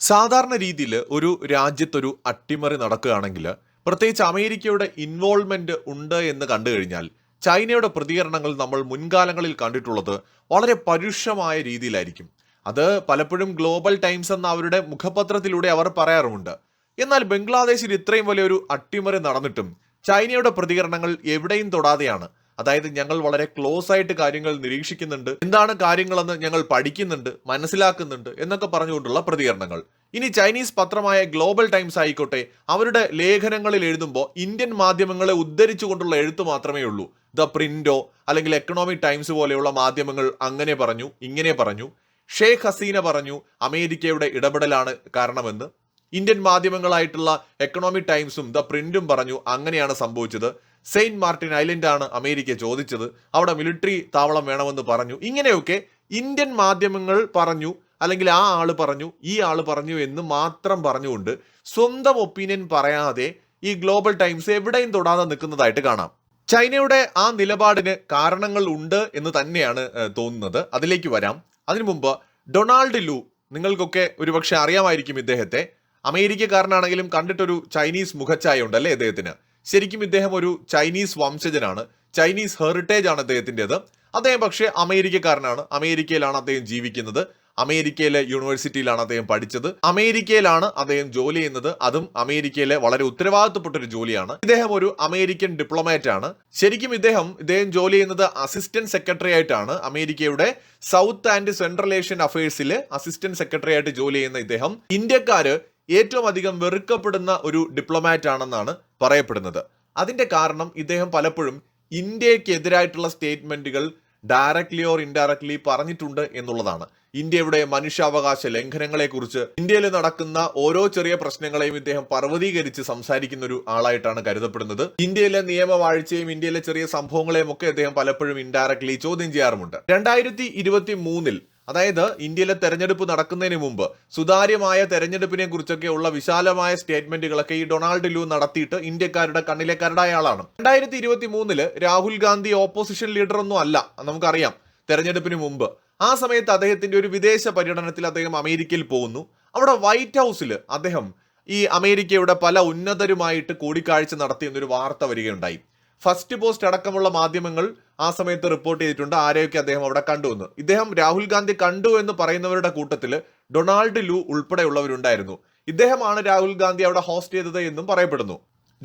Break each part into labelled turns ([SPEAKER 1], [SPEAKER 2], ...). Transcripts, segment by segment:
[SPEAKER 1] സാധാരണ രീതിയിൽ ഒരു രാജ്യത്തൊരു അട്ടിമറി നടക്കുകയാണെങ്കിൽ പ്രത്യേകിച്ച് അമേരിക്കയുടെ ഇൻവോൾവ്മെന്റ് ഉണ്ട് എന്ന് കണ്ടു കഴിഞ്ഞാൽ ചൈനയുടെ പ്രതികരണങ്ങൾ നമ്മൾ മുൻകാലങ്ങളിൽ കണ്ടിട്ടുള്ളത് വളരെ പരുഷമായ രീതിയിലായിരിക്കും. അത് പലപ്പോഴും ഗ്ലോബൽ ടൈംസ് എന്ന അവരുടെ മുഖപത്രത്തിലൂടെ അവർ പറയാറുമുണ്ട്. എന്നാൽ ബംഗ്ലാദേശിൽ ഇത്രയും വലിയൊരു അട്ടിമറി നടന്നിട്ടും ചൈനയുടെ പ്രതികരണങ്ങൾ എവിടെയും തൊടാതെയാണ്. അതായത് ഞങ്ങൾ വളരെ ക്ലോസ് ആയിട്ട് കാര്യങ്ങൾ നിരീക്ഷിക്കുന്നുണ്ട്. എന്താണ് കാര്യങ്ങളെന്ന് ഞങ്ങൾ പഠിക്കുന്നുണ്ട് മനസ്സിലാക്കുന്നുണ്ട് എന്നൊക്കെ പറഞ്ഞുകൊണ്ടുള്ള പ്രതികരണങ്ങൾ. ഇനി ചൈനീസ് പത്രമായ ഗ്ലോബൽ ടൈംസ് ആയിക്കോട്ടെ അവരുടെ ലേഖനങ്ങളിൽ എഴുതുമ്പോൾ ഇന്ത്യൻ മാധ്യമങ്ങളെ ഉദ്ധരിച്ചുകൊണ്ടുള്ള എഴുത്ത് മാത്രമേ ഉള്ളൂ. ദ പ്രിന്റോ അല്ലെങ്കിൽ എക്കണോമിക് ടൈംസ് പോലെയുള്ള മാധ്യമങ്ങൾ അങ്ങനെ പറഞ്ഞു ഇങ്ങനെ പറഞ്ഞു. ഷെയ്ഖ് ഹസീന പറഞ്ഞു അമേരിക്കയുടെ ഇടപെടലാണ് കാരണമെന്ന്. ഇന്ത്യൻ മാധ്യമങ്ങളായിട്ടുള്ള എക്കണോമിക് ടൈംസും ദ പ്രിന്റും പറഞ്ഞു അങ്ങനെയാണ് സംഭവിച്ചത്. സെയിന്റ് മാർട്ടിൻ ഐലൻഡ് ആണ് അമേരിക്ക ചോദിച്ചത്. അവിടെ മിലിറ്ററി താവളം വേണമെന്ന് പറഞ്ഞു. ഇങ്ങനെയൊക്കെ ഇന്ത്യൻ മാധ്യമങ്ങൾ പറഞ്ഞു അല്ലെങ്കിൽ ആ ആൾ പറഞ്ഞു ഈ ആൾ പറഞ്ഞു എന്ന് മാത്രം പറഞ്ഞുകൊണ്ട് സ്വന്തം ഒപ്പീനിയൻ പറയാതെ ഈ ഗ്ലോബൽ ടൈംസ് എവിടെയും തൊടാതെ നിൽക്കുന്നതായിട്ട് കാണാം. ചൈനയുടെ ആ നിലപാടിന് കാരണങ്ങൾ ഉണ്ട് എന്ന് തന്നെയാണ് തോന്നുന്നത്. അതിലേക്ക് വരാം. അതിനു മുമ്പ് ഡൊണാൾഡ് ലു നിങ്ങൾക്കൊക്കെ ഒരുപക്ഷെ അറിയാമായിരിക്കും ഇദ്ദേഹത്തെ. അമേരിക്കക്കാരനാണെങ്കിലും കണ്ടിട്ടൊരു ചൈനീസ് മുഖച്ഛായ ഉണ്ടല്ലേ ഇദ്ദേഹത്തിന്? ശരിക്കും ഇദ്ദേഹം ഒരു ചൈനീസ് വംശജനാണ്. ചൈനീസ് ഹെറിറ്റേജ് ആണ് അദ്ദേഹത്തിന്റെത്. അദ്ദേഹം പക്ഷേ അമേരിക്കക്കാരനാണ്. അമേരിക്കയിലാണ് അദ്ദേഹം ജീവിക്കുന്നത്. അമേരിക്കയിലെ യൂണിവേഴ്സിറ്റിയിലാണ് അദ്ദേഹം പഠിച്ചത്. അമേരിക്കയിലാണ് അദ്ദേഹം ജോലി ചെയ്യുന്നത്. അതും അമേരിക്കയിലെ വളരെ ഉത്തരവാദിത്തപ്പെട്ട ഒരു ജോലിയാണ്. ഇദ്ദേഹം ഒരു അമേരിക്കൻ ഡിപ്ലോമാറ്റ് ആണ്. ശരിക്കും ഇദ്ദേഹം ഇദ്ദേഹം ജോലി ചെയ്യുന്നത് അസിസ്റ്റന്റ് സെക്രട്ടറി ആയിട്ടാണ്. അമേരിക്കയുടെ സൗത്ത് ആൻഡ് സെൻട്രൽ ഏഷ്യൻ അഫയേഴ്സിൽ അസിസ്റ്റന്റ് സെക്രട്ടറി ആയിട്ട് ജോലി ചെയ്യുന്ന ഇദ്ദേഹം. ഇന്ത്യക്കാര് ഏറ്റവും അധികം വെറുക്കപ്പെടുന്ന ഒരു ഡിപ്ലോമാറ്റ് ആണെന്നാണ് പറയപ്പെടുന്നത്. അതിന്റെ കാരണം ഇദ്ദേഹം പലപ്പോഴും ഇന്ത്യക്കെതിരായിട്ടുള്ള സ്റ്റേറ്റ്മെന്റുകൾ ഡയറക്ട്ലി ഓർ ഇൻഡയറക്ട്ലി പറഞ്ഞിട്ടുണ്ട് എന്നുള്ളതാണ്. ഇന്ത്യയുടെ മനുഷ്യാവകാശ ലംഘനങ്ങളെക്കുറിച്ച് ഇന്ത്യയിൽ നടക്കുന്ന ഓരോ ചെറിയ പ്രശ്നങ്ങളെയും ഇദ്ദേഹം പർവതീകരിച്ച് സംസാരിക്കുന്ന ഒരു ആളായിട്ടാണ് കരുതപ്പെടുന്നത്. ഇന്ത്യയിലെ നിയമവാഴ്ചയും ഇന്ത്യയിലെ ചെറിയ സംഭവങ്ങളെയും ഒക്കെ അദ്ദേഹം പലപ്പോഴും ഇൻഡയറക്ട്ലി ചോദ്യം ചെയ്യാറുമുണ്ട്. രണ്ടായിരത്തി ഇരുപത്തി മൂന്നിൽ അതായത് ഇന്ത്യയിലെ തെരഞ്ഞെടുപ്പ് നടക്കുന്നതിന് മുമ്പ് സുതാര്യമായ തെരഞ്ഞെടുപ്പിനെ കുറിച്ചൊക്കെ ഉള്ള വിശാലമായ സ്റ്റേറ്റ്മെന്റുകളൊക്കെ ഈ ഡൊണാൾഡ് ലൂ നടത്തിയിട്ട് ഇന്ത്യക്കാരുടെ കണ്ണിലെ കരടായ ആളാണ്. രണ്ടായിരത്തി ഇരുപത്തി മൂന്നിൽ രാഹുൽ ഗാന്ധി ഓപ്പോസിഷൻ ലീഡർ ഒന്നും അല്ല നമുക്കറിയാം തെരഞ്ഞെടുപ്പിന് മുമ്പ്. ആ സമയത്ത് അദ്ദേഹത്തിന്റെ ഒരു വിദേശ പര്യടനത്തിൽ അദ്ദേഹം അമേരിക്കയിൽ പോകുന്നു. അവിടെ വൈറ്റ് ഹൗസിൽ അദ്ദേഹം ഈ അമേരിക്കയുടെ പല ഉന്നതരുമായിട്ട് കൂടിക്കാഴ്ച നടത്തി എന്നൊരു വാർത്ത വരികയുണ്ടായി. ഫസ്റ്റ് പോസ്റ്റ് അടക്കമുള്ള മാധ്യമങ്ങൾ ആ സമയത്ത് റിപ്പോർട്ട് ചെയ്തിട്ടുണ്ട്. ആരെയൊക്കെ അദ്ദേഹം അവിടെ കണ്ടു എന്ന്. ഇദ്ദേഹം രാഹുൽ ഗാന്ധി കണ്ടു എന്ന് പറയുന്നവരുടെ കൂട്ടത്തിൽ ഡൊണാൾഡ് ലു ഉൾപ്പെടെയുള്ളവരുണ്ടായിരുന്നു. ഇദ്ദേഹമാണ് രാഹുൽ ഗാന്ധി അവിടെ ഹോസ്റ്റ് ചെയ്തത് എന്നും പറയപ്പെടുന്നു.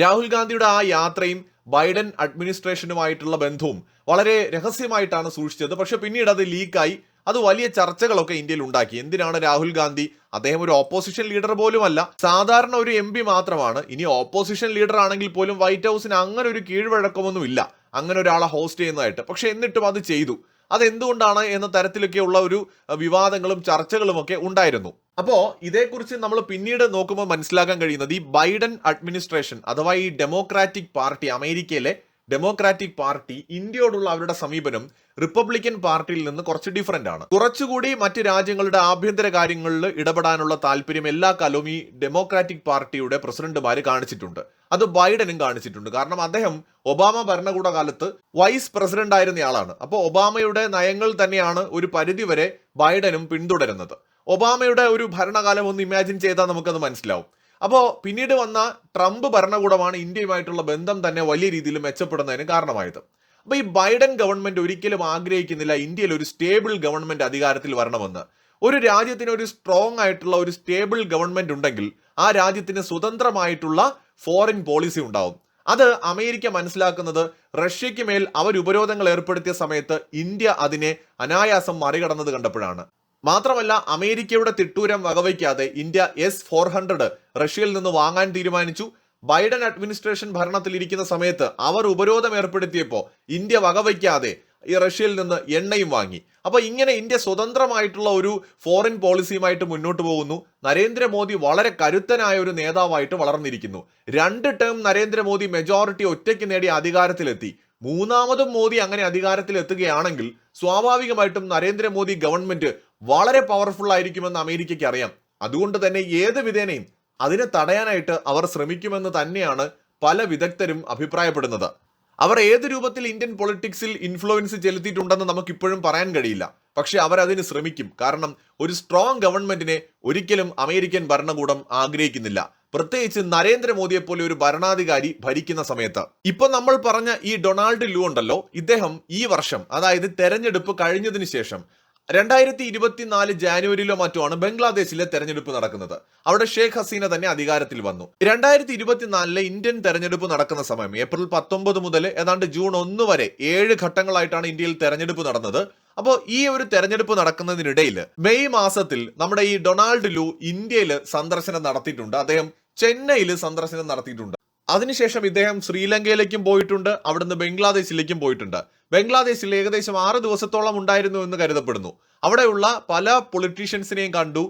[SPEAKER 1] രാഹുൽ ഗാന്ധിയുടെ ആ യാത്രയും ബൈഡൻ അഡ്മിനിസ്ട്രേഷനുമായിട്ടുള്ള ബന്ധവും വളരെ രഹസ്യമായിട്ടാണ് സൂക്ഷിച്ചത്. പക്ഷെ പിന്നീട് അത് ലീക്കായി അത് വലിയ ചർച്ചകളൊക്കെ ഇന്ത്യയിൽ ഉണ്ടാക്കി. എന്തിനാണ് രാഹുൽ ഗാന്ധി അദ്ദേഹം ഒരു ഓപ്പോസിഷൻ ലീഡർ പോലുമല്ല സാധാരണ ഒരു എം മാത്രമാണ്. ഇനി ഓപ്പോസിഷൻ ലീഡർ ആണെങ്കിൽ പോലും വൈറ്റ് ഹൗസിന് അങ്ങനെ ഒരു കീഴ്വഴക്കമൊന്നും ഇല്ല അങ്ങനെ ഒരാളെ ഹോസ്റ്റ് ചെയ്യുന്നതായിട്ട്. പക്ഷെ എന്നിട്ടും അത് ചെയ്തു. അതെന്തുകൊണ്ടാണ് എന്ന തരത്തിലൊക്കെയുള്ള ഒരു വിവാദങ്ങളും ചർച്ചകളും ഒക്കെ ഉണ്ടായിരുന്നു. അപ്പോൾ ഇതേക്കുറിച്ച് നമ്മൾ പിന്നീട് നോക്കുമ്പോൾ മനസ്സിലാക്കാൻ കഴിയുന്നത് ഈ ബൈഡൻ അഡ്മിനിസ്ട്രേഷൻ അഥവാ ഈ ഡെമോക്രാറ്റിക് പാർട്ടി അമേരിക്കയിലെ ഡെമോക്രാറ്റിക് പാർട്ടി ഇന്ത്യയോടുള്ള അവരുടെ സമീപനം റിപ്പബ്ലിക്കൻ പാർട്ടിയിൽ നിന്ന് കുറച്ച് ഡിഫറെന്റ് ആണ്. കുറച്ചുകൂടി മറ്റ് രാജ്യങ്ങളുടെ ആഭ്യന്തര കാര്യങ്ങളിൽ ഇടപെടാനുള്ള താല്പര്യം എല്ലാ കാലവും ഈ ഡെമോക്രാറ്റിക് പാർട്ടിയുടെ പ്രസിഡന്റുമാര് കാണിച്ചിട്ടുണ്ട്. അത് ബൈഡനും കാണിച്ചിട്ടുണ്ട്. കാരണം അദ്ദേഹം ഒബാമ ഭരണകൂട കാലത്ത് വൈസ് പ്രസിഡന്റ് ആയിരുന്നയാളാണ്. അപ്പോൾ ഒബാമയുടെ നയങ്ങൾ തന്നെയാണ് ഒരു പരിധിവരെ ബൈഡനും പിന്തുടരുന്നത്. ഒബാമയുടെ ഒരു ഭരണകാലം ഒന്ന് ഇമാജിൻ ചെയ്താൽ നമുക്കത് മനസ്സിലാവും. അപ്പോൾ പിന്നീട് വന്ന ട്രംപ് ഭരണകൂടമാണ് ഇന്ത്യയുമായിട്ടുള്ള ബന്ധം തന്നെ വലിയ രീതിയിൽ മെച്ചപ്പെടുന്നതിന് കാരണമായത്. അപ്പോൾ ഈ ബൈഡൻ ഗവൺമെന്റ് ഒരിക്കലും ആഗ്രഹിക്കുന്നില്ല ഇന്ത്യയിൽ ഒരു സ്റ്റേബിൾ ഗവൺമെന്റ് അധികാരത്തിൽ വരണമെന്ന്. ഒരു രാജ്യത്തിന് ഒരു സ്ട്രോങ് ആയിട്ടുള്ള ഒരു സ്റ്റേബിൾ ഗവൺമെന്റ് ഉണ്ടെങ്കിൽ ആ രാജ്യത്തിന് സ്വതന്ത്രമായിട്ടുള്ള ഫോറിൻ പോളിസി ഉണ്ടാവും. അത് അമേരിക്ക മനസ്സിലാക്കുന്നത് റഷ്യയ്ക്ക് മേൽ അവർ ഉപരോധങ്ങൾ ഏർപ്പെടുത്തിയ സമയത്ത് ഇന്ത്യ അതിനെ അനായാസം മറികടന്നത് കണ്ടപ്പോഴാണ്. മാത്രമല്ല അമേരിക്കയുടെ തിട്ടൂരം വകവയ്ക്കാതെ ഇന്ത്യ എസ് ഫോർ ഹൺഡ്രഡ് റഷ്യയിൽ നിന്ന് വാങ്ങാൻ തീരുമാനിച്ചു. ബൈഡൻ അഡ്മിനിസ്ട്രേഷൻ ഭരണത്തിലിരിക്കുന്ന സമയത്ത് അവർ ഉപരോധം ഏർപ്പെടുത്തിയപ്പോൾ ഇന്ത്യ വകവയ്ക്കാതെ ഈ റഷ്യയിൽ നിന്ന് എണ്ണയും വാങ്ങി. അപ്പൊ ഇങ്ങനെ ഇന്ത്യ സ്വതന്ത്രമായിട്ടുള്ള ഒരു ഫോറിൻ പോളിസിയുമായിട്ട് മുന്നോട്ട് പോകുന്നു. നരേന്ദ്രമോദി വളരെ കരുത്തനായ ഒരു നേതാവായിട്ട് വളർന്നിരിക്കുന്നു. രണ്ട് ടേം നരേന്ദ്രമോദി മെജോറിറ്റി ഒറ്റയ്ക്ക് നേടി അധികാരത്തിലെത്തി. മൂന്നാമതും മോദി അങ്ങനെ അധികാരത്തിൽ എത്തുകയാണെങ്കിൽ സ്വാഭാവികമായിട്ടും നരേന്ദ്രമോദി ഗവൺമെന്റ് വളരെ പവർഫുൾ ആയിരിക്കുമെന്ന് അമേരിക്കയ്ക്ക് അറിയാം. അതുകൊണ്ട് തന്നെ ഏത് വിധേനയും അതിനെ തടയാനായിട്ട് അവർ ശ്രമിക്കുമെന്ന് തന്നെയാണ് പല വിദഗ്ധരും അഭിപ്രായപ്പെടുന്നത്. അവർ ഏത് രൂപത്തിൽ ഇന്ത്യൻ പൊളിറ്റിക്സിൽ ഇൻഫ്ലുവൻസ് ചെലുത്തിയിട്ടുണ്ടെന്ന് നമുക്ക് ഇപ്പോഴും പറയാൻ കഴിയില്ല. പക്ഷെ അവർ അതിന് ശ്രമിക്കും. കാരണം ഒരു സ്ട്രോങ് ഗവൺമെന്റിനെ ഒരിക്കലും അമേരിക്കൻ ഭരണകൂടം ആഗ്രഹിക്കുന്നില്ല. പ്രത്യേകിച്ച് നരേന്ദ്രമോദിയെ പോലെ ഒരു ഭരണാധികാരി ഭരിക്കുന്ന സമയത്ത്. ഇപ്പൊ നമ്മൾ പറഞ്ഞ ഈ ഡൊണാൾഡ് ലു ഉണ്ടല്ലോ ഇദ്ദേഹം ഈ വർഷം അതായത് തെരഞ്ഞെടുപ്പ് കഴിഞ്ഞതിന് ശേഷം രണ്ടായിരത്തി ഇരുപത്തിനാല് ജാനുവരിയിലോ മറ്റോ ആണ് ബംഗ്ലാദേശിലെ തെരഞ്ഞെടുപ്പ് നടക്കുന്നത്. അവിടെ ഷേഖ് ഹസീന തന്നെ അധികാരത്തിൽ വന്നു. രണ്ടായിരത്തി ഇരുപത്തിനാലിലെ ഇന്ത്യൻ തെരഞ്ഞെടുപ്പ് നടക്കുന്ന സമയം ഏപ്രിൽ പത്തൊമ്പത് മുതൽ ഏതാണ്ട് ജൂൺ ഒന്ന് വരെ ഏഴ് ഘട്ടങ്ങളായിട്ടാണ് ഇന്ത്യയിൽ തെരഞ്ഞെടുപ്പ് നടന്നത്. അപ്പോൾ ഈ ഒരു തെരഞ്ഞെടുപ്പ് നടക്കുന്നതിനിടയിൽ മെയ് മാസത്തിൽ നമ്മുടെ ഈ ഡൊണാൾഡ് ലു ഇന്ത്യയിൽ സന്ദർശനം നടത്തിയിട്ടുണ്ട്. അദ്ദേഹം ചെന്നൈയിൽ സന്ദർശനം നടത്തിയിട്ടുണ്ട്. അതിനുശേഷം ഇദ്ദേഹം ശ്രീലങ്കയിലേക്കും പോയിട്ടുണ്ട് അവിടുന്ന് ബംഗ്ലാദേശിലേക്കും പോയിട്ടുണ്ട്. ബംഗ്ലാദേശിൽ ഏകദേശം ആറ് ദിവസത്തോളം ഉണ്ടായിരുന്നു എന്ന് കരുതപ്പെടുന്നു. അവിടെയുള്ള പല പൊളിറ്റീഷ്യൻസിനെയും കണ്ടു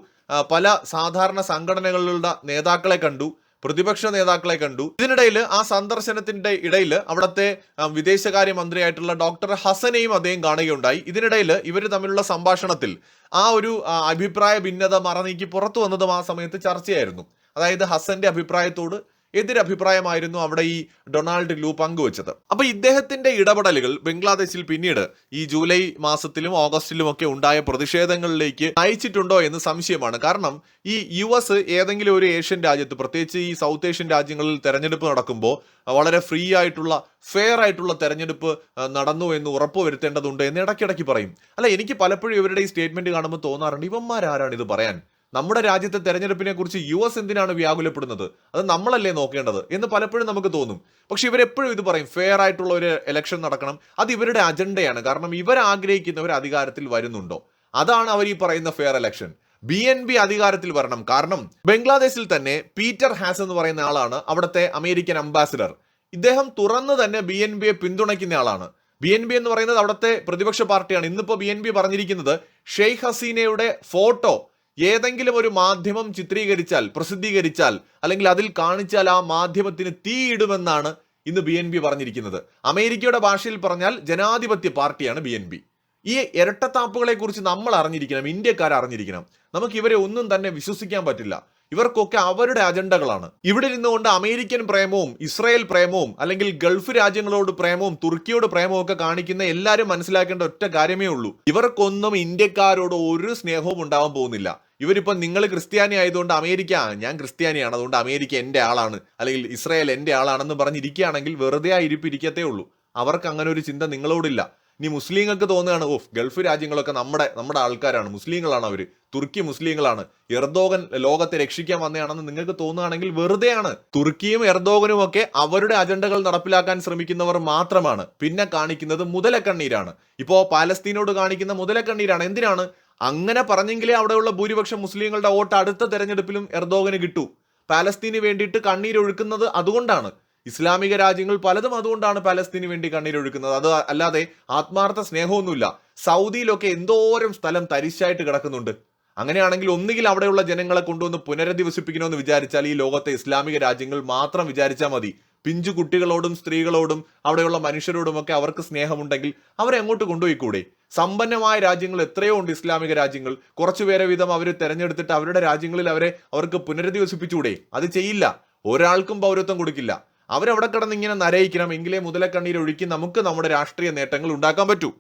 [SPEAKER 1] പല സാധാരണ സംഘടനകളുടെ നേതാക്കളെ കണ്ടു പ്രതിപക്ഷ നേതാക്കളെ കണ്ടു. ഇതിനിടയിൽ ആ സന്ദർശനത്തിന്റെ ഇടയിൽ അവിടുത്തെ വിദേശകാര്യമന്ത്രിയായിട്ടുള്ള വിദേശകാര്യ മന്ത്രിയായിട്ടുള്ള ഡോക്ടർ ഹസനെയും അദ്ദേഹം കാണുകയുണ്ടായി. ഇതിനിടയിൽ ഇവർ തമ്മിലുള്ള സംഭാഷണത്തിൽ ആ ഒരു അഭിപ്രായ ഭിന്നത മറനീക്കി പുറത്തു വന്നതും ആ സമയത്ത് ചർച്ചയായിരുന്നു. അതായത് ഹസന്റെ അഭിപ്രായത്തോട് എതിരഭിപ്രായമായിരുന്നു അവിടെ ഈ ഡൊണാൾഡ് ലൂ പങ്കുവച്ചത്. അപ്പൊ ഇദ്ദേഹത്തിന്റെ ഇടപെടലുകൾ ബംഗ്ലാദേശിൽ പിന്നീട് ഈ ജൂലൈ മാസത്തിലും ഓഗസ്റ്റിലും ഒക്കെ ഉണ്ടായ പ്രതിഷേധങ്ങളിലേക്ക് നയിച്ചിട്ടുണ്ടോ എന്ന് സംശയമാണ്. കാരണം ഈ യു എസ് ഏതെങ്കിലും ഒരു ഏഷ്യൻ രാജ്യത്ത് പ്രത്യേകിച്ച് ഈ സൗത്ത് ഏഷ്യൻ രാജ്യങ്ങളിൽ തെരഞ്ഞെടുപ്പ് നടക്കുമ്പോൾ വളരെ ഫ്രീ ആയിട്ടുള്ള ഫെയർ ആയിട്ടുള്ള തെരഞ്ഞെടുപ്പ് നടന്നു എന്ന് ഉറപ്പുവരുത്തേണ്ടതുണ്ട് എന്ന് ഇടയ്ക്കിടയ്ക്ക് പറയും. അല്ല എനിക്ക് പലപ്പോഴും ഇവരുടെ ഈ സ്റ്റേറ്റ്മെന്റ് കാണുമ്പോൾ തോന്നാറുണ്ട് ഇവന്മാരാരാണ് ഇത് പറയാൻ? നമ്മുടെ രാജ്യത്തെ തെരഞ്ഞെടുപ്പിനെ കുറിച്ച് യു എസ് എന്തിനാണ് വ്യാകുലപ്പെടുന്നത്? അത് നമ്മളല്ലേ നോക്കേണ്ടത് എന്ന് പലപ്പോഴും നമുക്ക് തോന്നും. പക്ഷെ ഇവരെപ്പോഴും ഇത് പറയും ഫെയർ ആയിട്ടുള്ള ഒരു ഇലക്ഷൻ നടക്കണം. അത് ഇവരുടെ അജണ്ടയാണ് കാരണം ഇവർ ആഗ്രഹിക്കുന്നവർ അധികാരത്തിൽ വരുന്നുണ്ടോ? അതാണ് അവർ ഈ പറയുന്ന fair election B N B അധികാരത്തിൽ വരണം. കാരണം ബംഗ്ലാദേശിൽ തന്നെ പീറ്റർ ഹാസ് എന്ന് പറയുന്ന ആളാണ് അവിടുത്തെ അമേരിക്കൻ അംബാസിഡർ ഇദ്ദേഹം തുറന്ന് തന്നെ ബി എൻ ബിയെ പിന്തുണയ്ക്കുന്ന ആളാണ്. ബി എൻ ബി എന്ന് പറയുന്നത് അവിടുത്തെ പ്രതിപക്ഷ പാർട്ടിയാണ്. ഇന്നിപ്പോ ബി എൻ ബി പറഞ്ഞിരിക്കുന്നത് ഷെയ്ഖ് ഹസീനയുടെ ഫോട്ടോ ഏതെങ്കിലും ഒരു മാധ്യമം ചിത്രീകരിച്ചാൽ പ്രസിദ്ധീകരിച്ചാൽ അല്ലെങ്കിൽ അതിൽ കാണിച്ചാൽ ആ മാധ്യമത്തിന് തീയിടുമെന്നാണ് ഇന്ന് ബി എൻ ബി പറഞ്ഞിരിക്കുന്നത്. അമേരിക്കയുടെ ഭാഷയിൽ പറഞ്ഞാൽ ജനാധിപത്യ പാർട്ടിയാണ് ബി എൻ ബി ഈ ഇരട്ടത്താപ്പുകളെ കുറിച്ച് നമ്മൾ അറിഞ്ഞിരിക്കണം ഇന്ത്യക്കാർ അറിഞ്ഞിരിക്കണം. നമുക്ക് ഇവരെ ഒന്നും തന്നെ വിശ്വസിക്കാൻ പറ്റില്ല. ഇവർക്കൊക്കെ അവരുടെ അജണ്ടകളാണ്. ഇവിടെ നിന്നുകൊണ്ട് അമേരിക്കൻ പ്രേമവും ഇസ്രായേൽ പ്രേമവും അല്ലെങ്കിൽ ഗൾഫ് രാജ്യങ്ങളോട് പ്രേമവും തുർക്കിയോട് പ്രേമവും ഒക്കെ കാണിക്കുന്ന എല്ലാവരും മനസ്സിലാക്കേണ്ട ഒറ്റ കാര്യമേ ഉള്ളൂ. ഇവർക്കൊന്നും ഇന്ത്യക്കാരോട് ഒരു സ്നേഹവും ഉണ്ടാവാൻ പോകുന്നില്ല. ഇവരിപ്പം നിങ്ങൾ ക്രിസ്ത്യാനി ആയതുകൊണ്ട് അമേരിക്ക ഞാൻ ക്രിസ്ത്യാനിയാണ് അതുകൊണ്ട് അമേരിക്ക എന്റെ ആളാണ് അല്ലെങ്കിൽ ഇസ്രായേൽ എന്റെ ആളാണെന്ന് പറഞ്ഞിരിക്കുകയാണെങ്കിൽ വെറുതെ ആ ഇരിപ്പിരിക്കത്തേ ഉള്ളൂ. അവർക്ക് അങ്ങനെ ഒരു ചിന്ത നിങ്ങളോടില്ല. ഇനി മുസ്ലിങ്ങൾക്ക് തോന്നുകയാണ് ഓഫ് ഗൾഫ് രാജ്യങ്ങളൊക്കെ നമ്മുടെ നമ്മുടെ ആൾക്കാരാണ് മുസ്ലിങ്ങളാണ് അവർ തുർക്കി മുസ്ലിങ്ങളാണ്. എർദോഗൻ ലോകത്തെ രക്ഷിക്കാൻ വന്നതാണെന്ന് നിങ്ങൾക്ക് തോന്നുകയാണെങ്കിൽ വെറുതെയാണ്. തുർക്കിയും എർദോഗനും ഒക്കെ അവരുടെ അജണ്ടകൾ നടപ്പിലാക്കാൻ ശ്രമിക്കുന്നവർ മാത്രമാണ്. പിന്നെ കാണിക്കുന്നത് മുതലക്കണ്ണീരാണ്. ഇപ്പോൾ പാലസ്തീനോട് കാണിക്കുന്ന മുതലക്കണ്ണീരാണ്. എന്തിനാണ്? അങ്ങനെ പറഞ്ഞെങ്കിലേ അവിടെയുള്ള ഭൂരിപക്ഷം മുസ്ലിങ്ങളുടെ വോട്ട് അടുത്ത തെരഞ്ഞെടുപ്പിലും എർദോഗന് കിട്ടൂ. പാലസ്തീന് വേണ്ടിയിട്ട് കണ്ണീരൊഴുക്കുന്നത് അതുകൊണ്ടാണ്. ഇസ്ലാമിക രാജ്യങ്ങൾ പലതും അതുകൊണ്ടാണ് പലസ്തീന് വേണ്ടി കണ്ണീരൊഴുക്കുന്നത്. അത് അല്ലാതെ ആത്മാർത്ഥ സ്നേഹമൊന്നുമില്ല. സൗദിയിലൊക്കെ എന്തോരം സ്ഥലം തരിശായിട്ട് കിടക്കുന്നുണ്ട്. അങ്ങനെയാണെങ്കിൽ ഒന്നുകിൽ അവിടെയുള്ള ജനങ്ങളെ കൊണ്ടുവന്ന് പുനരധിവസിപ്പിക്കണമെന്ന് വിചാരിച്ചാൽ ഈ ലോകത്തെ ഇസ്ലാമിക രാജ്യങ്ങൾ മാത്രം വിചാരിച്ചാൽ മതി. പിഞ്ചു കുട്ടികളോടും സ്ത്രീകളോടും അവിടെയുള്ള മനുഷ്യരോടും ഒക്കെ അവർക്ക് സ്നേഹമുണ്ടെങ്കിൽ അവരെ അങ്ങോട്ട് കൊണ്ടുപോയിക്കൂടെ? സമ്പന്നമായ രാജ്യങ്ങൾ എത്രയോ ഉണ്ട് ഇസ്ലാമിക രാജ്യങ്ങൾ. കുറച്ചുപേരെ വീതം അവർ തിരഞ്ഞെടുത്തിട്ട് അവരുടെ രാജ്യങ്ങളിൽ അവരെ അവർക്ക് പുനരധിവസിപ്പിച്ചുകൂടെ അത് ചെയ്യില്ല. ഒരാൾക്കും പൗരത്വം കൊടുക്കില്ല. അവരവിടെ കിടന്ന് ഇങ്ങനെ നരയിക്കണം എങ്കിലേ മുതലക്കണ്ണീർ ഒഴുക്കി നമുക്ക് നമ്മുടെ രാഷ്ട്രീയ നേട്ടങ്ങൾ ഉണ്ടാക്കാൻ പറ്റൂ.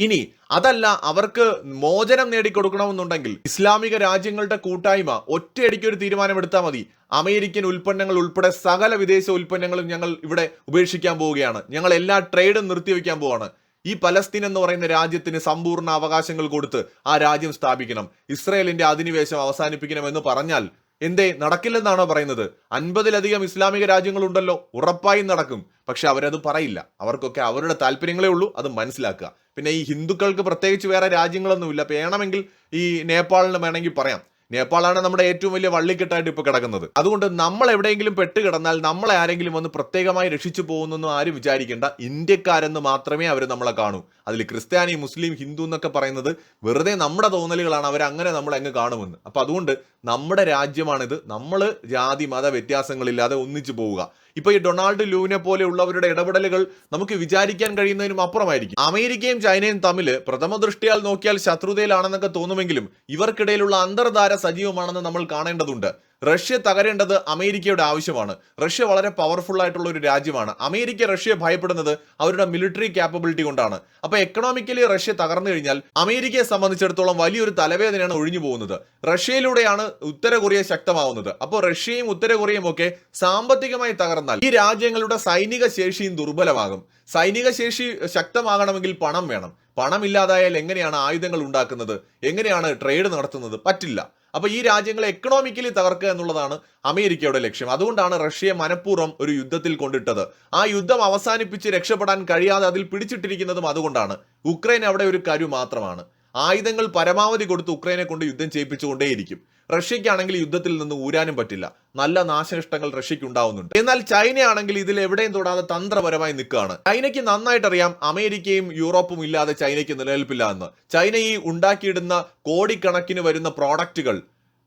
[SPEAKER 1] ഇനി അതല്ല അവർക്ക് മോചനം നേടിക്കൊടുക്കണമെന്നുണ്ടെങ്കിൽ ഇസ്ലാമിക രാജ്യങ്ങളുടെ കൂട്ടായ്മ ഒറ്റയടിക്ക് ഒരു തീരുമാനമെടുത്താൽ മതി. അമേരിക്കൻ ഉൽപ്പന്നങ്ങൾ ഉൾപ്പെടെ സകല വിദേശ ഉൽപ്പന്നങ്ങളും ഞങ്ങൾ ഇവിടെ ഉപേക്ഷിക്കാൻ പോവുകയാണ്. ഞങ്ങൾ എല്ലാ ട്രേഡും നിർത്തിവെക്കാൻ പോവാണ്. ഈ പലസ്തീൻ എന്ന് പറയുന്ന രാജ്യത്തിന് സമ്പൂർണ അവകാശങ്ങൾ കൊടുത്ത് ആ രാജ്യം സ്ഥാപിക്കണം. ഇസ്രയേലിന്റെ അധിനിവേശം അവസാനിപ്പിക്കണം എന്ന് പറഞ്ഞാൽ എന്തേ നടക്കില്ലെന്നാണോ പറയുന്നത്? അൻപതിലധികം ഇസ്ലാമിക രാജ്യങ്ങളുണ്ടല്ലോ ഉറപ്പായും നടക്കും. പക്ഷെ അവരത് പറയില്ല. അവർക്കൊക്കെ അവരുടെ താല്പര്യങ്ങളേ ഉള്ളൂ അത് മനസ്സിലാക്കുക. പിന്നെ ഈ ഹിന്ദുക്കൾക്ക് പ്രത്യേകിച്ച് വേറെ രാജ്യങ്ങളൊന്നുമില്ല. വേണമെങ്കിൽ ഈ നേപ്പാളിന് വേണമെങ്കിൽ പറയാം. നേപ്പാളാണ് നമ്മുടെ ഏറ്റവും വലിയ വള്ളിക്കെട്ടായിട്ട് ഇപ്പോൾ കിടക്കുന്നത്. അതുകൊണ്ട് നമ്മൾ എവിടെയെങ്കിലും പെട്ട് കിടന്നാൽ നമ്മളെ ആരെങ്കിലും വന്ന് പ്രത്യേകമായി രക്ഷിച്ചു പോകുന്നൊന്നും ആരും വിചാരിക്കേണ്ട ഇന്ത്യക്കാരെന്ന് മാത്രമേ അവർ നമ്മളെ കാണൂ. അതിൽ ക്രിസ്ത്യാനി മുസ്ലിം ഹിന്ദു എന്നൊക്കെ പറയുന്നത് വെറുതെ നമ്മുടെ തോന്നലുകളാണ് അവർ അങ്ങനെ നമ്മളെ അങ്ങ് കാണുമെന്ന്. അപ്പൊ അതുകൊണ്ട് നമ്മുടെ രാജ്യമാണിത്. നമ്മൾ ജാതി മത വ്യത്യാസങ്ങളില്ലാതെ ഒന്നിച്ചു പോവുക. ഇപ്പൊ ഈ ഡൊണാൾഡ് ലൂവിനെ പോലെയുള്ളവരുടെ ഇടപെടലുകൾ നമുക്ക് വിചാരിക്കാൻ കഴിയുന്നതിനും അപ്പുറമായിരിക്കും. അമേരിക്കയും ചൈനയും തമ്മിൽ പ്രഥമ ദൃഷ്ടിയാൽ നോക്കിയാൽ ശത്രുതയിലാണെന്നൊക്കെ തോന്നുമെങ്കിലും ഇവർക്കിടയിലുള്ള അന്തർധാര സജീവമാണെന്ന് നമ്മൾ കാണേണ്ടതുണ്ട്. റഷ്യ തകരേണ്ടത് അമേരിക്കയുടെ ആവശ്യമാണ്. റഷ്യ വളരെ പവർഫുൾ ആയിട്ടുള്ള ഒരു രാജ്യമാണ്. അമേരിക്ക റഷ്യയെ ഭയപ്പെടുന്നത് അവരുടെ മിലിറ്ററി ക്യാപ്പബിലിറ്റി കൊണ്ടാണ്. അപ്പൊ എക്കണോമിക്കലി റഷ്യ തകർന്നു കഴിഞ്ഞാൽ അമേരിക്കയെ സംബന്ധിച്ചിടത്തോളം വലിയൊരു തലവേദനയാണ് ഒഴിഞ്ഞു പോകുന്നത്. റഷ്യയിലൂടെയാണ് ഉത്തര കൊറിയ ശക്തമാവുന്നത്. അപ്പോൾ റഷ്യയും ഉത്തര കൊറിയയും ഒക്കെ സാമ്പത്തികമായി തകർന്നാൽ ഈ രാജ്യങ്ങളുടെ സൈനിക ശേഷിയും ദുർബലമാകും. സൈനിക ശേഷി ശക്തമാകണമെങ്കിൽ പണം വേണം. പണമില്ലാതായാൽ എങ്ങനെയാണ് ആയുധങ്ങൾ ഉണ്ടാക്കുന്നത്? എങ്ങനെയാണ് ട്രേഡ് നടത്തുന്നത്? പറ്റില്ല. അപ്പൊ ഈ രാജ്യങ്ങളെ എക്കണോമിക്കലി തകർക്കുക എന്നുള്ളതാണ് അമേരിക്കയുടെ ലക്ഷ്യം. അതുകൊണ്ടാണ് റഷ്യയെ മനഃപൂർവം ഒരു യുദ്ധത്തിൽ കൊണ്ടിട്ടത്. ആ യുദ്ധം അവസാനിപ്പിച്ച് രക്ഷപ്പെടാൻ കഴിയാതെ അതിൽ പിടിച്ചിട്ടിരിക്കുന്നതും അതുകൊണ്ടാണ്. ഉക്രൈൻ അവിടെ ഒരു കരു മാത്രമാണ്. ആയുധങ്ങൾ പരമാവധി കൊടുത്ത് ഉക്രൈനെ കൊണ്ട് യുദ്ധം ചെയ്യിപ്പിച്ചുകൊണ്ടേയിരിക്കും. റഷ്യയ്ക്കാണെങ്കിൽ യുദ്ധത്തിൽ നിന്ന് ഊരാനും പറ്റില്ല. നല്ല നാശനഷ്ടങ്ങൾ റഷ്യയ്ക്ക് ഉണ്ടാവുന്നുണ്ട് എന്നാൽ ചൈനയാണെങ്കിൽ ഇതിൽ എവിടെയും തൊടാതെ തന്ത്രപരമായി നിൽക്കുകയാണ്. ചൈനയ്ക്ക് നന്നായിട്ട് അറിയാം അമേരിക്കയും യൂറോപ്പും ഇല്ലാതെ ചൈനയ്ക്ക് നിലനിൽപ്പില്ല എന്ന്. ചൈന ഈ ഉണ്ടാക്കിയിടുന്ന കോടിക്കണക്കിന് വരുന്ന പ്രോഡക്റ്റുകൾ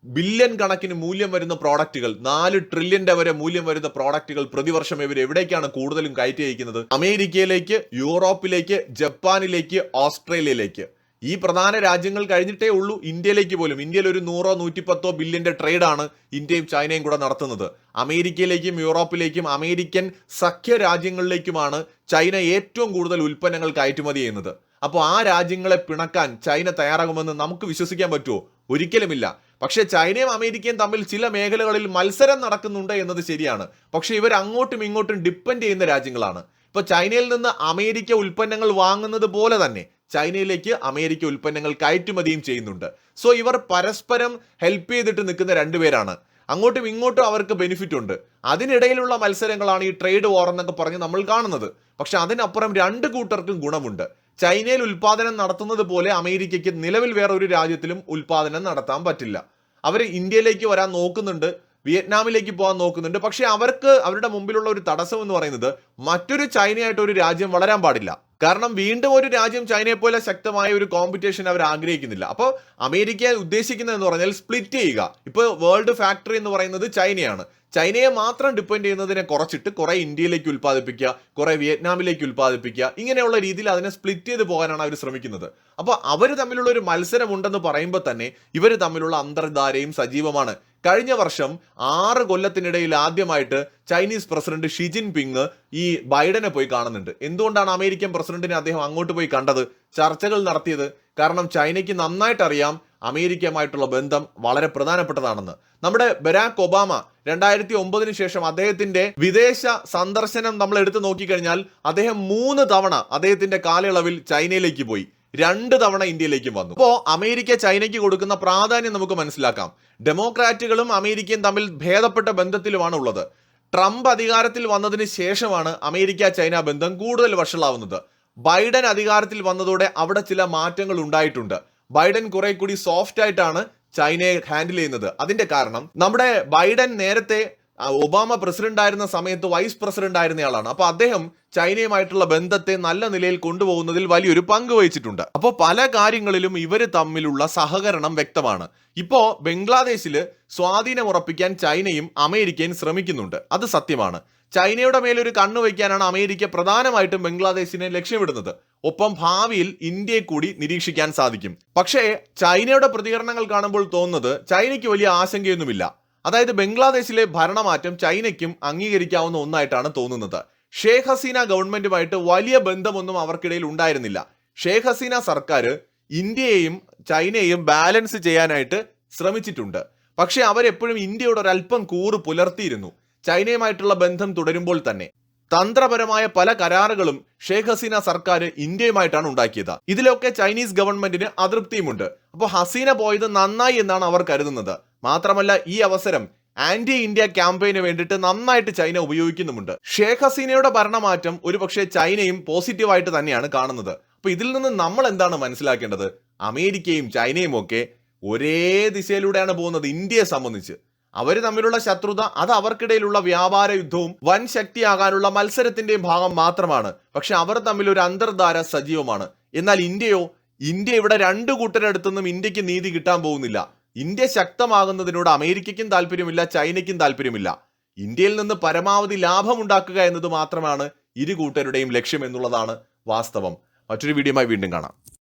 [SPEAKER 1] ബില്യൺ കണക്കിന് മൂല്യം വരുന്ന പ്രോഡക്റ്റുകൾ നാല് ട്രില്യന്റെ വരെ മൂല്യം വരുന്ന പ്രോഡക്റ്റുകൾ പ്രതിവർഷം ഇവർ എവിടേക്കാണ് കൂടുതലും കയറ്റി അയക്കുന്നത്? അമേരിക്കയിലേക്ക് യൂറോപ്പിലേക്ക് ജപ്പാനിലേക്ക് ഓസ്ട്രേലിയയിലേക്ക്. ഈ പ്രധാന രാജ്യങ്ങൾ കഴിഞ്ഞിട്ടേ ഉള്ളൂ ഇന്ത്യയിലേക്ക് പോലും. ഇന്ത്യയിൽ ഒരു നൂറോ നൂറ്റിപ്പത്തോ ബില്യന്റെ ട്രേഡാണ് ഇന്ത്യയും ചൈനയും കൂടെ നടത്തുന്നത്. അമേരിക്കയിലേക്കും യൂറോപ്പിലേക്കും അമേരിക്കൻ സഖ്യ രാജ്യങ്ങളിലേക്കുമാണ് ചൈന ഏറ്റവും കൂടുതൽ ഉൽപ്പന്നങ്ങൾ കയറ്റുമതി ചെയ്യുന്നത്. അപ്പോൾ ആ രാജ്യങ്ങളെ പിണക്കാൻ ചൈന തയ്യാറാകുമെന്ന് നമുക്ക് വിശ്വസിക്കാൻ പറ്റുമോ? ഒരിക്കലുമില്ല. പക്ഷേ ചൈനയും അമേരിക്കയും തമ്മിൽ ചില മേഖലകളിൽ മത്സരം നടക്കുന്നുണ്ട് എന്നത് ശരിയാണ്. പക്ഷേ ഇവർ അങ്ങോട്ടും ഇങ്ങോട്ടും ഡിപ്പെൻഡ് ചെയ്യുന്ന രാജ്യങ്ങളാണ്. ഇപ്പൊ ചൈനയിൽ നിന്ന് അമേരിക്ക ഉൽപ്പന്നങ്ങൾ വാങ്ങുന്നത് പോലെ തന്നെ ചൈനയിലേക്ക് അമേരിക്ക ഉൽപ്പന്നങ്ങൾ കയറ്റുമതിയും ചെയ്യുന്നുണ്ട്. സോ ഇവർ പരസ്പരം ഹെൽപ്പ് ചെയ്തിട്ട് നിൽക്കുന്ന രണ്ടുപേരാണ് അങ്ങോട്ടും ഇങ്ങോട്ടും അവർക്ക് ബെനിഫിറ്റ് ഉണ്ട്. അതിനിടയിലുള്ള മത്സരങ്ങളാണ് ഈ ട്രേഡ് വാർ എന്നൊക്കെ പറഞ്ഞ് നമ്മൾ കാണുന്നത്. പക്ഷെ അതിനപ്പുറം രണ്ട് കൂട്ടർക്കും ഗുണമുണ്ട്. ചൈനയിൽ ഉൽപാദനം നടത്തുന്നത് പോലെ അമേരിക്കയ്ക്ക് നിലവിൽ വേറെ ഒരു രാജ്യത്തിലും ഉൽപാദനം നടത്താൻ പറ്റില്ല. അവർ ഇന്ത്യയിലേക്ക് വരാൻ നോക്കുന്നുണ്ട്. വിയറ്റ്നാമിലേക്ക് പോകാൻ നോക്കുന്നുണ്ട്. പക്ഷേ അവർക്ക് അവരുടെ മുമ്പിലുള്ള ഒരു തടസ്സം എന്ന് പറയുന്നത് മറ്റൊരു ചൈനയായിട്ട് ഒരു രാജ്യം വളരാൻ പാടില്ല. കാരണം വീണ്ടും ഒരു രാജ്യം ചൈനയെ പോലെ ശക്തമായ ഒരു കോമ്പറ്റീഷൻ അവർ ആഗ്രഹിക്കുന്നില്ല. അപ്പോൾ അമേരിക്ക ഉദ്ദേശിക്കുന്നത് എന്ന് പറഞ്ഞാൽ സ്പ്ലിറ്റ് ചെയ്യുക. ഇപ്പോൾ വേൾഡ് ഫാക്ടറി എന്ന് പറയുന്നത് ചൈനയാണ്. ചൈനയെ മാത്രം ഡിപ്പെൻഡ് ചെയ്യുന്നതിനെ കുറച്ചിട്ട് കുറെ ഇന്ത്യയിലേക്ക് ഉൽപ്പാദിപ്പിക്കുക കുറെ വിയറ്റ്നാമിലേക്ക് ഉൽപ്പാദിപ്പിക്കുക ഇങ്ങനെയുള്ള രീതിയിൽ അതിനെ സ്പ്ലിറ്റ് ചെയ്ത് പോകാനാണ് അവർ ശ്രമിക്കുന്നത്. അപ്പോൾ അവർ തമ്മിലുള്ള ഒരു മത്സരമുണ്ടെന്ന് പറയുമ്പോൾ തന്നെ ഇവർ തമ്മിലുള്ള അന്തർധാരയും സജീവമാണ്. കഴിഞ്ഞ വർഷം ആറ് കൊല്ലത്തിനിടയിൽ ആദ്യമായിട്ട് ചൈനീസ് പ്രസിഡന്റ് ഷി ജിൻപിങ് ഈ ബൈഡനെ പോയി കാണുന്നുണ്ട്. എന്തുകൊണ്ടാണ് അമേരിക്കൻ പ്രസിഡന്റിനെ അദ്ദേഹം അങ്ങോട്ട് പോയി കണ്ടത്? ചർച്ചകൾ നടത്തിയത് കാരണം ചൈനയ്ക്ക് നന്നായിട്ട് അറിയാം അമേരിക്കയുമായിട്ടുള്ള ബന്ധം വളരെ പ്രധാനപ്പെട്ടതാണെന്ന്. നമ്മുടെ ബരാക് ഒബാമ രണ്ടായിരത്തി ഒമ്പതിന് ശേഷം അദ്ദേഹത്തിന്റെ വിദേശ സന്ദർശനം നമ്മൾ എടുത്തു നോക്കിക്കഴിഞ്ഞാൽ അദ്ദേഹം മൂന്ന് തവണ അദ്ദേഹത്തിന്റെ കാലയളവിൽ ചൈനയിലേക്ക് പോയി. രണ്ട് തവണ ഇന്ത്യയിലേക്കും വന്നു. അപ്പോൾ അമേരിക്ക ചൈനയ്ക്ക് കൊടുക്കുന്ന പ്രാധാന്യം നമുക്ക് മനസ്സിലാക്കാം. ഡെമോക്രാറ്റുകളും അമേരിക്കയും തമ്മിൽ ഭേദപ്പെട്ട ബന്ധത്തിലുമാണ് ഉള്ളത്. ട്രംപ് അധികാരത്തിൽ വന്നതിന് ശേഷമാണ് അമേരിക്ക ചൈന ബന്ധം കൂടുതൽ വഷളാവുന്നത്. ബൈഡൻ അധികാരത്തിൽ വന്നതോടെ അവിടെ ചില മാറ്റങ്ങൾ ഉണ്ടായിട്ടുണ്ട്. ബൈഡൻ കുറെ കൂടി സോഫ്റ്റ് ആയിട്ടാണ് ചൈനയെ ഹാൻഡിൽ ചെയ്യുന്നത്. അതിന്റെ കാരണം നമ്മുടെ ബൈഡൻ നേരത്തെ ഒബാമ പ്രസിഡന്റ് ആയിരുന്ന സമയത്ത് വൈസ് പ്രസിഡന്റ് ആയിരുന്നയാളാണ് അപ്പൊ അദ്ദേഹം ചൈനയുമായിട്ടുള്ള ബന്ധത്തെ നല്ല നിലയിൽ കൊണ്ടുപോകുന്നതിൽ വലിയൊരു പങ്ക് വഹിച്ചിട്ടുണ്ട്. അപ്പോൾ പല കാര്യങ്ങളിലും ഇവർ തമ്മിലുള്ള സഹകരണം വ്യക്തമാണ്. ഇപ്പോ ബംഗ്ലാദേശിൽ സ്വാധീനം ഉറപ്പിക്കാൻ ചൈനയും അമേരിക്കയും ശ്രമിക്കുന്നുണ്ട്. അത് സത്യമാണ്. ചൈനയുടെ മേലൊരു കണ്ണു വയ്ക്കാനാണ് അമേരിക്ക പ്രധാനമായിട്ടും ബംഗ്ലാദേശിനെ ലക്ഷ്യമിടുന്നത്. ഒപ്പം ഭാവിയിൽ ഇന്ത്യയെ കൂടി നിരീക്ഷിക്കാൻ സാധിക്കും. പക്ഷേ ചൈനയുടെ പ്രതികരണങ്ങൾ കാണുമ്പോൾ തോന്നുന്നത് ചൈനയ്ക്ക് വലിയ ആശങ്കയൊന്നുമില്ല. അതായത് ബംഗ്ലാദേശിലെ ഭരണമാറ്റം ചൈനയ്ക്കും അംഗീകരിക്കാവുന്ന ഒന്നായിട്ടാണ് തോന്നുന്നത്. ഷേഖ് ഹസീന ഗവൺമെന്റുമായിട്ട് വലിയ ബന്ധമൊന്നും അവർക്കിടയിൽ ഉണ്ടായിരുന്നില്ല. ഷേഖ് ഹസീന സർക്കാർ ഇന്ത്യയെയും ചൈനയെയും ബാലൻസ് ചെയ്യാനായിട്ട് ശ്രമിച്ചിട്ടുണ്ട്. പക്ഷേ അവരെപ്പോഴും ഇന്ത്യയോട് ഒരല്പം കൂറ് പുലർത്തിയിരുന്നു. ചൈനയുമായിട്ടുള്ള ബന്ധം തുടരുമ്പോൾ തന്നെ. തന്ത്രപരമായ പല കരാറുകളും ഷേഖ് ഹസീന സർക്കാർ ഇന്ത്യയുമായിട്ടാണ് ഉണ്ടാക്കിയത്. ഇതിലൊക്കെ ചൈനീസ് ഗവൺമെന്റിന് അതൃപ്തിയുമുണ്ട്. അപ്പോൾ ഹസീന പോയത് നന്നായി എന്നാണ് അവർ കരുതുന്നത്. മാത്രമല്ല ഈ അവസരം ആന്റി ഇന്ത്യ ക്യാമ്പയിന് വേണ്ടിയിട്ട് നന്നായിട്ട് ചൈന ഉപയോഗിക്കുന്നുമുണ്ട്. ഷേഖ് ഹസീനയുടെ ഭരണമാറ്റം ഒരുപക്ഷെ ചൈനയും പോസിറ്റീവായിട്ട് തന്നെയാണ് കാണുന്നത്. അപ്പോൾ ഇതിൽ നിന്ന് നമ്മൾ എന്താണ് മനസ്സിലാക്കേണ്ടത്? അമേരിക്കയും ചൈനയും ഒക്കെ ഒരേ ദിശയിലൂടെയാണ് പോകുന്നത് ഇന്ത്യയെ സംബന്ധിച്ച്. അവർ തമ്മിലുള്ള ശത്രുത അത് അവർക്കിടയിലുള്ള വ്യാപാര യുദ്ധവും വൻ ശക്തിയാകാനുള്ള മത്സരത്തിന്റെയും ഭാഗം മാത്രമാണ്. പക്ഷെ അവർ തമ്മിൽ ഒരു അന്തർധാര സജീവമാണ്. എന്നാൽ ഇന്ത്യയോ ഇന്ത്യ ഇവിടെ രണ്ടു കൂട്ടരടുത്തുനിന്നും ഇന്ത്യയ്ക്ക് നീതി കിട്ടാൻ പോകുന്നില്ല. ഇന്ത്യ ശക്തമാകുന്നതിനോട് അമേരിക്കയ്ക്കും താല്പര്യമില്ല ചൈനയ്ക്കും താല്പര്യമില്ല. ഇന്ത്യയിൽ നിന്ന് പരമാവധി ലാഭം ഉണ്ടാക്കുക എന്നത് മാത്രമാണ് ഇരു കൂട്ടരുടെയും ലക്ഷ്യം എന്നുള്ളതാണ് വാസ്തവം. മറ്റൊരു വീഡിയോയുമായി വീണ്ടും കാണാം.